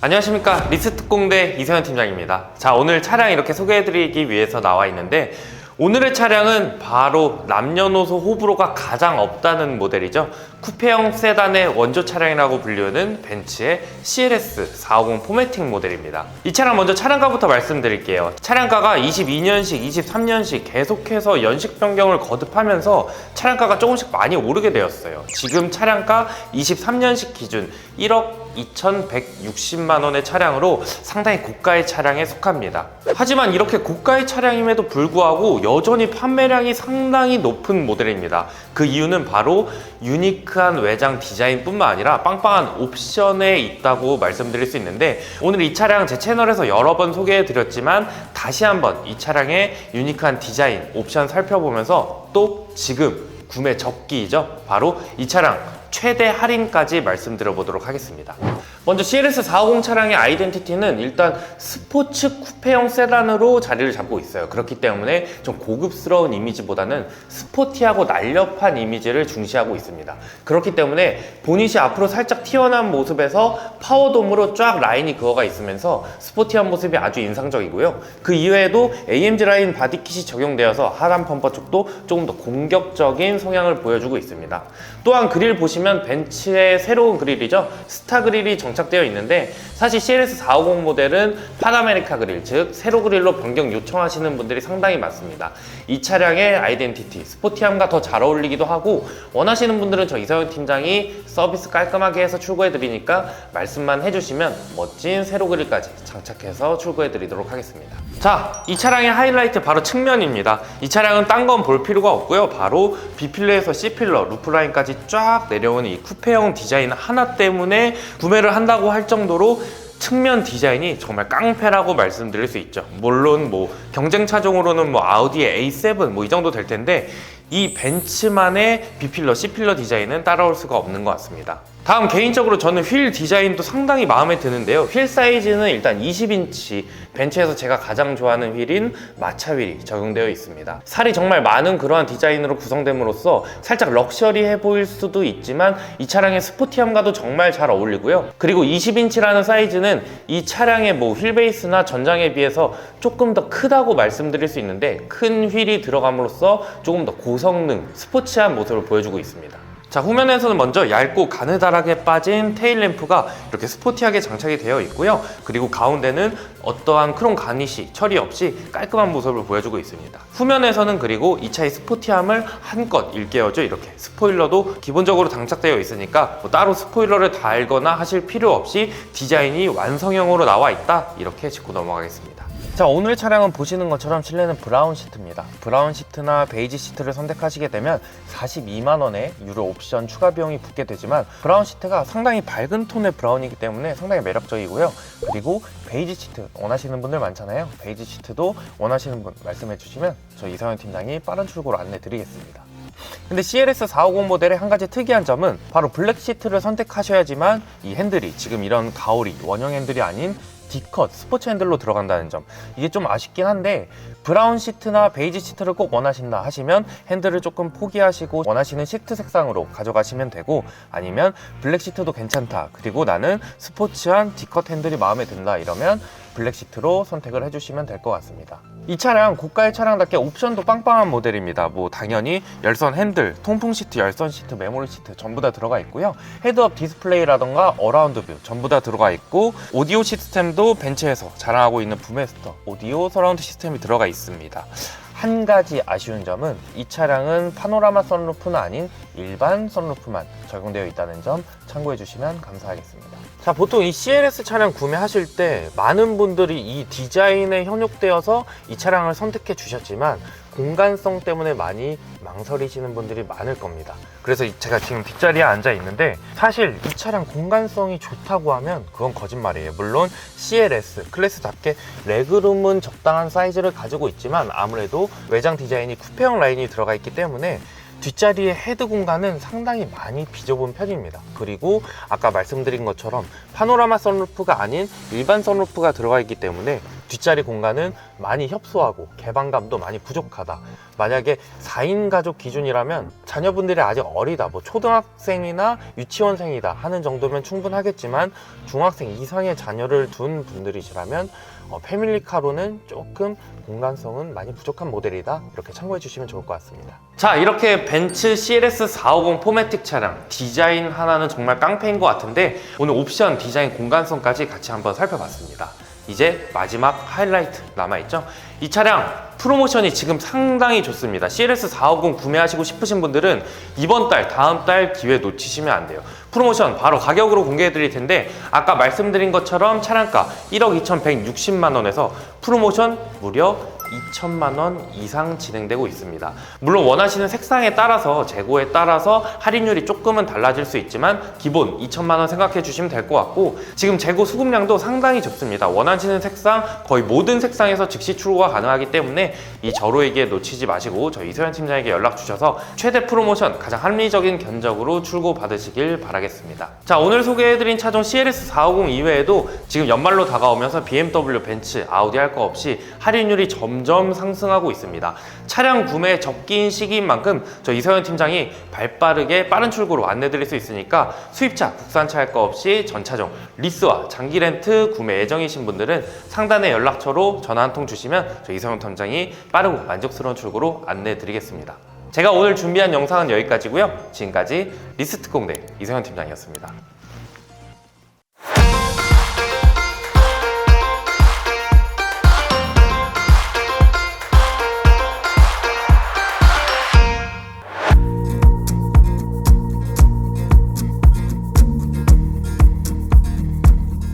안녕하십니까. 리스트공대 이세현 팀장입니다. 자 오늘 차량 이렇게 소개해드리기 위해서 나와 있는데 오늘의 차량은 바로 남녀노소 호불호가 가장 없다는 모델이죠. 쿠페형 세단의 원조 차량이라고 불리는 벤츠의 CLS 450 포매팅 모델입니다. 이 차량 먼저 차량가부터 말씀드릴게요. 차량가가 22년식, 23년식 계속해서 연식 변경을 거듭하면서 차량가가 조금씩 많이 오르게 되었어요. 지금 차량가 23년식 기준 1억 2,160만 원의 차량으로 상당히 고가의 차량에 속합니다. 하지만 이렇게 고가의 차량임에도 불구하고 여전히 판매량이 상당히 높은 모델입니다. 그 이유는 바로 유니크한 외장 디자인뿐만 아니라 빵빵한 옵션에 있다고 말씀드릴 수 있는데 오늘 이 차량 제 채널에서 여러 번 소개해 드렸지만 다시 한번 이 차량의 유니크한 디자인, 옵션 살펴보면서 또 지금 구매 적기이죠. 바로 이 차량 최대 할인까지 말씀드려 보도록 하겠습니다. 먼저 CLS 450 차량의 아이덴티티는 일단 스포츠 쿠페형 세단으로 자리를 잡고 있어요. 그렇기 때문에 좀 고급스러운 이미지보다는 스포티하고 날렵한 이미지를 중시하고 있습니다. 그렇기 때문에 보닛이 앞으로 살짝 튀어나온 모습에서 파워돔으로 쫙 라인이 그어가 있으면서 스포티한 모습이 아주 인상적이고요. 그 이외에도 AMG 라인 바디킷이 적용되어서 하단 펌퍼 쪽도 조금 더 공격적인 성향을 보여주고 있습니다. 또한 그릴 보시면 벤츠의 새로운 그릴이죠. 스타 그릴이 정착 되어 있는데 사실 CLS 450 모델은 파나메리카 그릴, 즉 세로 그릴로 변경 요청하시는 분들이 상당히 많습니다. 이 차량의 아이덴티티, 스포티함과 더 잘 어울리기도 하고 원하시는 분들은 저 이서영 팀장이 서비스 깔끔하게 해서 출고해 드리니까 말씀만 해주시면 멋진 세로 그릴까지 장착해서 출고해 드리도록 하겠습니다. 자, 이 차량의 하이라이트 바로 측면입니다. 이 차량은 딴 건 볼 필요가 없고요. 바로 B필러에서 C필러, 루프라인까지 쫙 내려오는 이 쿠페형 디자인 하나 때문에 구매를 한다고 할 정도로 측면 디자인이 정말 깡패라고 말씀드릴 수 있죠. 물론 뭐 경쟁 차종으로는 뭐 아우디의 A7 뭐 이 정도 될 텐데 이 벤츠만의 B필러, C필러 디자인은 따라올 수가 없는 것 같습니다. 다음 개인적으로 저는 휠 디자인도 상당히 마음에 드는데요. 휠 사이즈는 일단 20인치 벤츠에서 제가 가장 좋아하는 휠인 마차 휠이 적용되어 있습니다. 살이 정말 많은 그러한 디자인으로 구성됨으로써 살짝 럭셔리해 보일 수도 있지만 이 차량의 스포티함과도 정말 잘 어울리고요. 그리고 20인치라는 사이즈는 이 차량의 뭐 휠 베이스나 전장에 비해서 조금 더 크다고 말씀드릴 수 있는데 큰 휠이 들어감으로써 조금 더 고성능, 스포츠한 모습을 보여주고 있습니다. 자 후면에서는 먼저 얇고 가느다랗게 빠진 테일 램프가 이렇게 스포티하게 장착이 되어 있고요. 그리고 가운데는 어떠한 크롬 가니시 처리 없이 깔끔한 모습을 보여주고 있습니다. 후면에서는 그리고 이 차의 스포티함을 한껏 일깨워줘 이렇게 스포일러도 기본적으로 장착되어 있으니까 뭐 따로 스포일러를 달거나 하실 필요 없이 디자인이 완성형으로 나와 있다 이렇게 짚고 넘어가겠습니다 자 오늘 차량은 보시는 것처럼 실내는 브라운 시트입니다. 브라운 시트나 베이지 시트를 선택하시게 되면 42만원의 유료 옵션 추가 비용이 붙게 되지만 브라운 시트가 상당히 밝은 톤의 브라운이기 때문에 상당히 매력적이고요. 그리고 베이지 시트 원하시는 분들 많잖아요. 베이지 시트도 원하시는 분 말씀해 주시면 저 이상현 팀장이 빠른 출고로 안내 드리겠습니다. 근데 CLS 450 모델의 한 가지 특이한 점은 바로 블랙 시트를 선택하셔야지만 이 핸들이 지금 이런 가오리 원형 핸들이 아닌 D컷 스포츠 핸들로 들어간다는 점. 이게 좀 아쉽긴 한데 브라운 시트나 베이지 시트를 꼭 원하신다 하시면 핸들을 조금 포기하시고 원하시는 시트 색상으로 가져가시면 되고 아니면 블랙 시트도 괜찮다. 그리고 나는 스포츠한 D컷 핸들이 마음에 든다 이러면 블랙 시트로 선택을 해주시면 될 것 같습니다 이 차량 고가의 차량답게 옵션도 빵빵한 모델입니다. 뭐 당연히 열선 핸들, 통풍 시트, 열선 시트, 메모리 시트 전부 다 들어가 있고요. 헤드업 디스플레이라던가 어라운드 뷰 전부 다 들어가 있고 오디오 시스템도 벤츠에서 자랑하고 있는 부메스터 오디오 서라운드 시스템이 들어가 있습니다. 한 가지 아쉬운 점은 이 차량은 파노라마 선루프는 아닌 일반 선루프만 적용되어 있다는 점 참고해 주시면 감사하겠습니다. 자, 보통 이 CLS 차량 구매하실 때 많은 분들이 이 디자인에 현혹되어서 이 차량을 선택해 주셨지만 공간성 때문에 많이 망설이시는 분들이 많을 겁니다. 그래서 이- 제가 지금 뒷자리에 앉아 있는데 사실 이 차량 공간성이 좋다고 하면 그건 거짓말이에요. 물론 CLS 클래스답게 레그룸은 적당한 사이즈를 가지고 있지만 아무래도 외장 디자인이 쿠페형 라인이 들어가 있기 때문에 뒷자리의 헤드 공간은 상당히 많이 비좁은 편입니다. 그리고 아까 말씀드린 것처럼 파노라마 선루프가 아닌 일반 선루프가 들어가 있기 때문에 뒷자리 공간은 많이 협소하고 개방감도 많이 부족하다. 만약에 4인 가족 기준이라면 자녀분들이 아직 어리다, 뭐 초등학생이나 유치원생이다 하는 정도면 충분하겠지만 중학생 이상의 자녀를 둔 분들이시라면 어, 패밀리카로는 조금 공간성은 많이 부족한 모델이다. 이렇게 참고해 주시면 좋을 것 같습니다. 자, 이렇게 벤츠 CLS 450 포매틱 차량 디자인 하나는 정말 깡패인 것 같은데 오늘 옵션 디자인 공간성까지 같이 한번 살펴봤습니다. 이제 마지막 하이라이트 남아있죠? 이 차량 프로모션이 지금 상당히 좋습니다. CLS 450 구매하시고 싶으신 분들은 이번 달, 다음 달 기회 놓치시면 안 돼요. 프로모션 바로 가격으로 공개해 드릴 텐데 아까 말씀드린 것처럼 차량가 1억 2,160만 원에서 프로모션 무려 2천만 원 이상 진행되고 있습니다. 물론 원하시는 색상에 따라서 재고에 따라서 할인율이 조금은 달라질 수 있지만 기본 2천만 원 생각해 주시면 될 것 같고 지금 재고 수급량도 상당히 좋습니다. 원하시는 색상 거의 모든 색상에서 즉시 출고가 가능하기 때문에 이 저로에게 놓치지 마시고 저희 이소연 팀장에게 연락 주셔서 최대 프로모션 가장 합리적인 견적으로 출고 받으시길 바라겠습니다. 자 오늘 소개해드린 차종 CLS 450 이외에도 지금 연말로 다가오면서 BMW, 벤츠, 아우디 할 거 없이 할인율이 점점 상승하고 있습니다. 차량 구매 적기인 시기인 만큼 저 이서연 팀장이 발빠르게 빠른 출고로 안내드릴 수 있으니까 수입차, 국산차 할 거 없이 전차종 리스와 장기 렌트 구매 예정이신 분들은 상단의 연락처로 전화 한 통 주시면 저 이서연 팀장이 빠르고 만족스러운 출고로 안내드리겠습니다. 제가 오늘 준비한 영상은 여기까지고요. 지금까지 리스트 공대 이서연 팀장이었습니다.